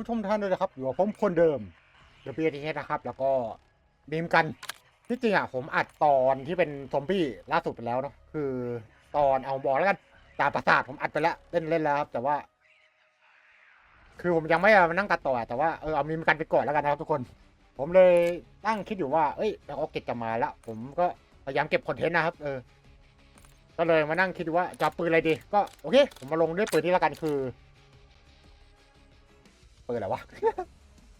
ผู้ชมทุกท่านด้วยนะครับอยู่กับผมคนเดิมเดอะพีเอนะครับ แล้วก็บีมกันที่จริงอะผมอัดตอนที่เป็นซอมบี้ล่าสุดไปแล้วเนาะคือตอนเอาบอกแล้วกันตามประสาทผมอัดไปแล้วเล่นเล่นแล้วครับแต่ว่า คือผมยังไม่มานั่งตัดต่อแต่ว่าเออเอามีมกันไปก่อนแล้วกันนะครับทุกคน ผมเลยตั้งคิดอยู่ว่าเอ้ยแบ็คออเกตจะมาแล้วผมก็พยายามเก็บคอนเทนต์นะครับ เออ ก็เลยมานั่งคิดว่าจะปืนอะไรดี ก็โอเค ผมมาลงด้วยปืนนี้แล้วกันคือ ปืนอะไรวะ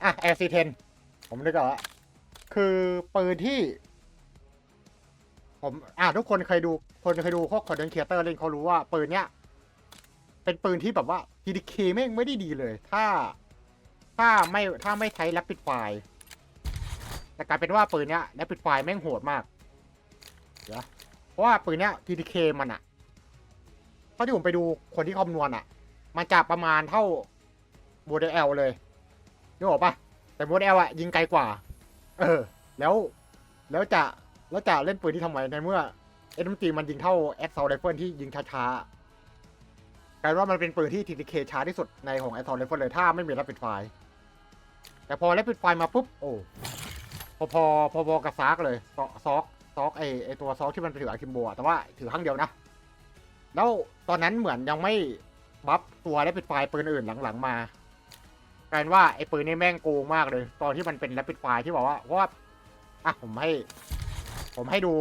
อะ LC10 ผมนึกออกแล้วคือปืนที่ ผมอะทุกคนเคยดูคนเคยดูพวกคอนเทนต์ครีเอเตอร์เล่นเขารู้ว่าปืนเนี้ย เป็นปืนที่แบบว่า TDK แม่งไม่ได้ดีเลย ถ้า ถ้าไม่ถ้าไม่ใช้ Rapid Fire แต่กลายเป็นว่าปืนเนี้ย Rapid Fire แม่งโหดมากเดี๋ยวเพราะว่าปืนเนี้ย TDK มันอะเท่าที่ผมไปดูคนที่คำนวณอะมันจะประมาณเท่า โมเดลเลยนึกออกปะแต่โมเดลอะยิงไกลกว่า เออ แล้วแล้วจะแล้วจะเล่นปืนที่ทำไมในเมื่อเอ็มจีมันยิงเท่าแอดซอลไรเฟิลที่ยิงช้าๆกลายว่ามันเป็นปืนที่ TDK ช้าที่สุดในของแอดซอลไรเฟิลเลยถ้าไม่มีรับปิดไฟแต่พอรับปิดไฟมาปุ๊บโอ้พอพอพอพอกับซากเลยซอกซอกซอกไอไอตัวซอกที่มันถืออาคิมโบะแต่ว่าถือข้างเดียวนะ แล้วตอนนั้นเหมือนยังไม่บัฟตัวและปิดไฟปืนอื่นหลังๆมา กลายว่าไอ้ปืนนี่แม่งโกงมากเลย ตอนที่มันเป็นแรปปิดไฟที่บอกว่าเพราะว่าอะผมให้ ผมให้ดู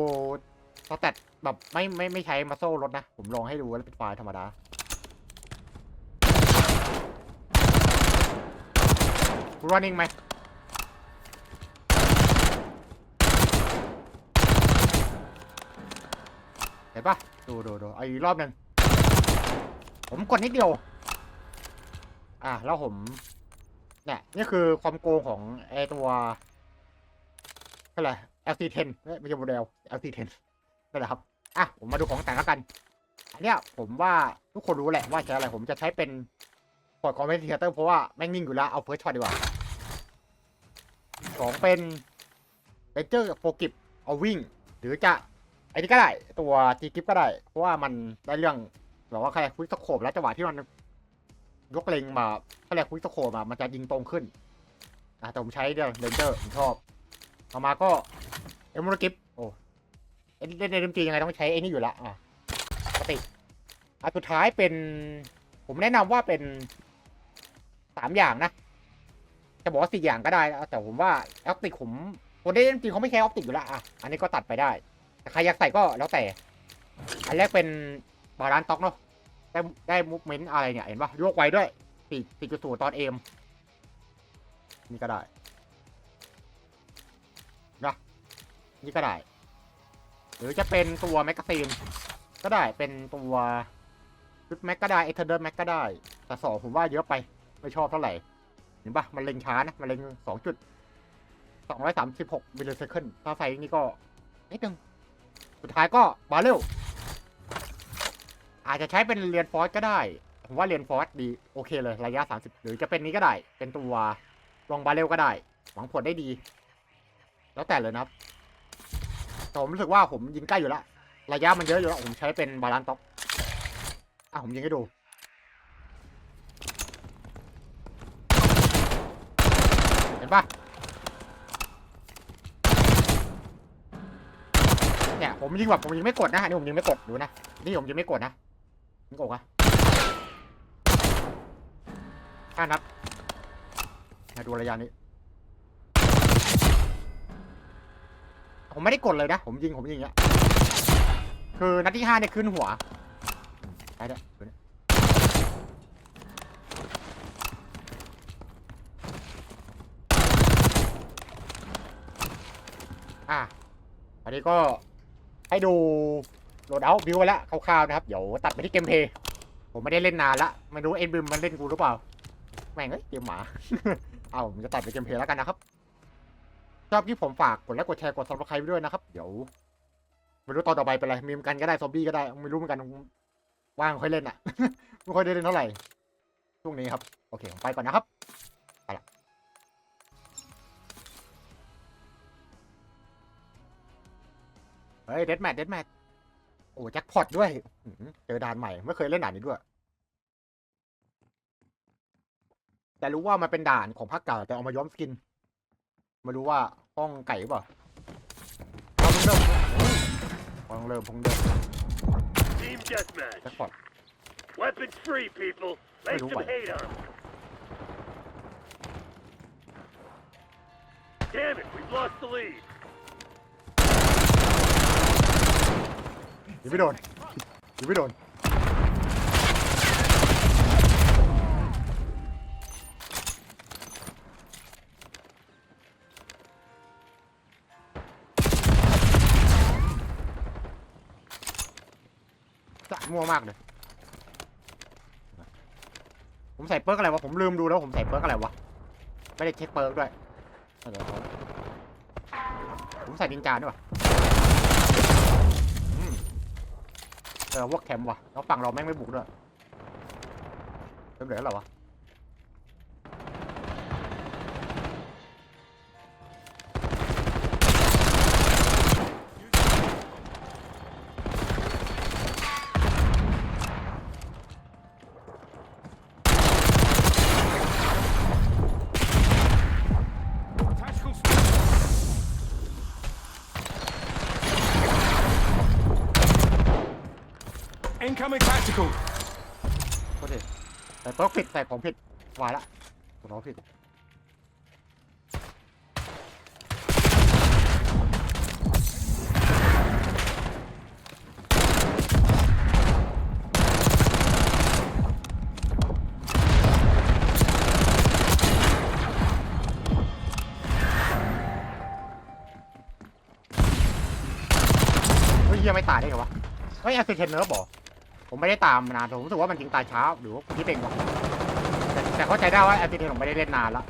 สแตทแบบไม่ไม่ไม่ใช้มาโซ่รถนะ ผมลองให้ดูแรปปิดไฟธรรมดาคุณว่านิ่งไหมเห็นปะดูดูดูเอาอีกรอบหนึ่งผมกดนิดเดียว อะแล้วผม เนี่ยนี่คือความโกงของไอตัวอะไร LC10 เอ้ยไม่ใช่โมเดล LC10 นั่นแหละครับ อะ ผมมาดูของแต่งแล้วกัน อันเนี้ยผมว่าทุกคนรู้แหละว่าใช้อะไร ผมจะใช้เป็นพอร์ตคอมเพลเตอร์เพราะว่าแม่งนิ่งอยู่แล้ว เอาเฟิร์สช็อตดีกว่าสองเป็นเ a เจอร์โฟกิปเอาวิ่ง หรือจะไอ้นี่ก็ได้ ตัวจีกิฟก็ได้ เพราะว่ามันได้เรื่องแบบว่าใครคุยสโคบแล้วจังหวะที่มัน ยกเล็งมาเขาเรียกคุยสโคปอะมันจะยิงตรงขึ้นอะแต่ผมใช้เดียวเรนเจอร์ผมชอบต่อมาก็เอมโมกิฟโอ้เล่นในดนตรียังไงต้องใช้ไอ้นี่อยู่ละอะปกติอะสุดท้ายเป็น ผมแนะนำว่าเป็นสามอย่างนะจะบอกว่าสี่อย่างก็ได้แต่ผมว่าออปติกผมคนที่เล่นดนตรีเขาไม่ใช้ออปติกอยู่ละอะอันนี้ก็ตัดไปได้แต่ใครอยากใส่ก็แล้วแต่ อันแรกเป็นบาลานต็อกเนาะ ได้ได้มูฟเมนต์อะไรเนี่ย เห็นปะโยกไวด้วยสี่สี่จุดศูนย์ตอนเอมนี่ก็ได้นะนี่ก็ได้ หรือจะเป็นตัวแมกกาซีนก็ได้เป็นตัวชุดแม็กก็ได้เอเทอร์เดอร์แม็กก็ได้ แต่สองผมว่าเยอะไป ไม่ชอบเท่าไหร่ เห็นปะมันเล็งช้านะ มันเล็งสองจุดสองร้อยสามสิบหกมิลลิเซคันถ้าใส่นี่ก็นิดนึงสุดท้ายก็บาเรล อาจจะใช้เป็นเรียนฟอสก็ได้ ผมว่าเรียนฟอสดีโอเคเลยระยะ 30 หรือจะเป็นนี้ก็ได้ เป็นตัวลองบาเรลก็ได้ หวังผลได้ดี แล้วแต่เลยนะครับแต่ผมรู้สึกว่าผมยิงใกล้อยู่แล้วระยะมันเยอะอยู่แล้วผมใช้เป็นบาลานซ์ต็อกอะผมยิงให้ดูเห็นปะเนี่ยผมยิงแบบผมยิงไม่กดนะนี่ผมยิงไม่กดดูนะนี่ผมยิงไม่กดนะ ยิงโกดอะห้านัดมาดูระยะนี้ ผมไม่ได้กดเลยนะ ผมยิงผมยิงอย่างเงี้ย คือนัดที่ห้าเนี่ยขึ้นหัวได้เดูเนี่ยอะ อันนี้ก็ให้ดู โหลดเอาบิวไว้แล้วคร่าวๆนะครับ เดี๋ยวตัดไปที่เกมเพย์ผมไม่ได้เล่นนานละไม่รู้เอ็นบิมมันเล่นกูหรือเปล่า แม่งเอ้ยเกมหมา เอาผมจะตัดไปเกมเพย์แล้วกันนะครับ ชอบที่ผมฝากกดไลค์กดแชร์กดซับสไครต์ด้วยนะครับ เดี๋ยวไม่รู้ตอนต่อไปเป็นอะไรมีมกันก็ได้ซอมบี้ก็ได้ไม่รู้เหมือนกันว่างค่อยเล่นอะไม่ค่อยได้เล่นเท่าไหร่ช่วงนี้ครับ โอเคผมไปก่อนนะครับไปละเฮ้ยเดดแมทเดดแมท อ้แจ็คพอตด้วยอื้อหือเจอด่านใหม่ไม่เคยเล่นด่านนี้ด้วย แต่รู้ว่ามันเป็นด่านของภาคเก่าแต่เอามาย้อมสกินไม่รู้ว่าห้องไก่หรือเปล่าเอาเพิ่งเริ่มเพิ่งเริ่มเพิ่งเริ่ม Team แจ็ค deathmatch. พอต Weapons free, people. Lay Wait, some wait. hate on 'em. Damn it, we've lost the lead. งไม่โดนยิงไม่โดนจะมั่วมากเลย ผมใส่เปิร์กอะไรวะ ผมลืมดูแล้วผมใส่เปิร์กอะไรวะ ไม่ได้เช็คเปิร์กด้วย ผมใส่นินจาด้วยวะอืม เออพวกแคมป์วะแล้วฝั่งเราแม่งไม่บุกด้วยเริ่มเหลือแล้วเหรอวะ Incoming tactical. โทษทีใส่เปิร์กผิดใส่ของผิดวายละของเราผิด เฮ้ยยังไม่ตายได้ไงวะเฮ้ยแอสเซนเนอร์บอก ผมไม่ได้ตามมานานผมรู้สึกว่ามันจริงตายเช้าหรือว่าคิดเองวะแต่แต่เข้าใจได้ว่าแอสเซนผมไม่ได้เล่นนานแล้ว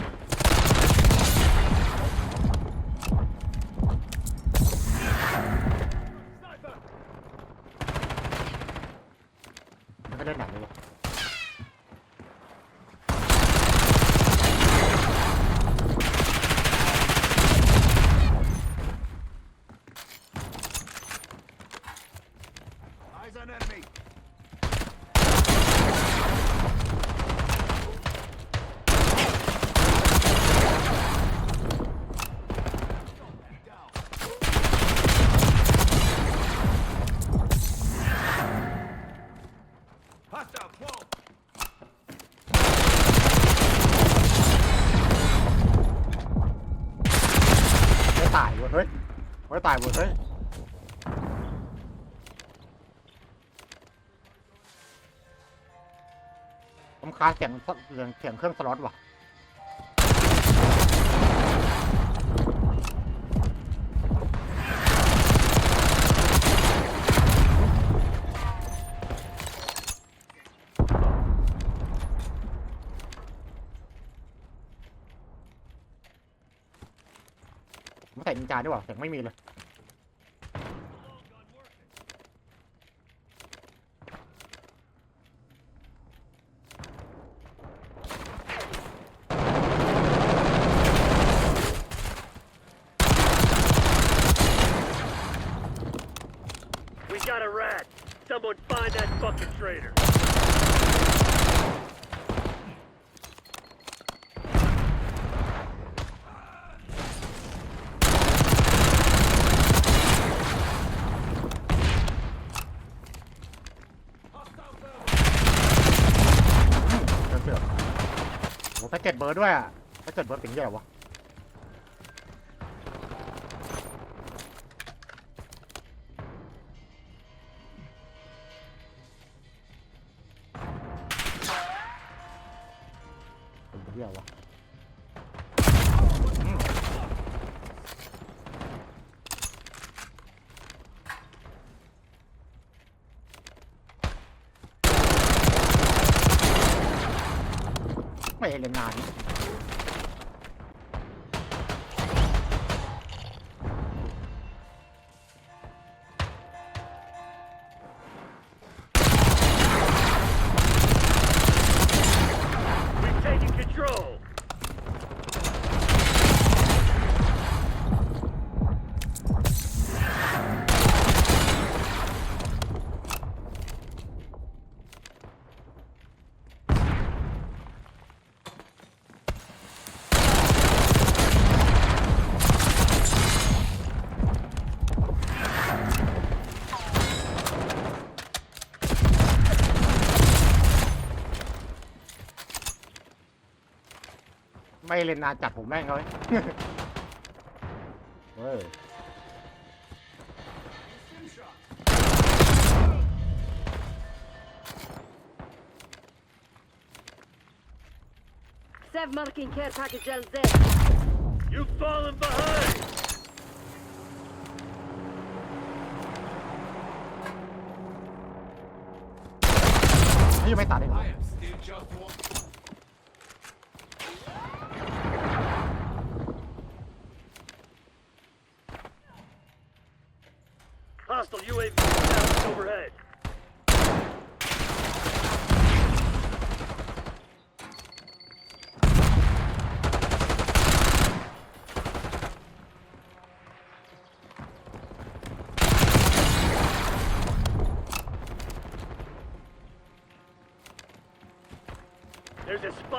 ไม่ได้เล่นหนังเลย ตายหมดเฮ้ยผมคาเสียงเสียงเครื่องสล็อตว่ะ ผมใส่นินจาด้วยว่ะเสียงไม่มีเลย We got a rat. Someone find that fucking traitor. แพ็กเกจเบิร์ดด้วยอะแพ็กเกจเบิร์ดเป็นเยอะไงวะ ไม่เล่นนาน We've taken control. เลนนานจัดผมแม่งเลยเฮ้ย Sev marking care package LZ. You've fallen behind! นี่ยังไม่ตัดเองเหรอ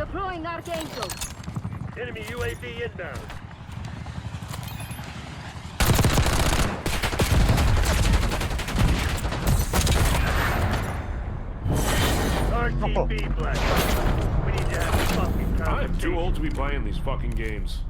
Deploying Archangel. Enemy UAV inbound. RTB Black. We need to have a fucking I am too old to be playing these fucking games.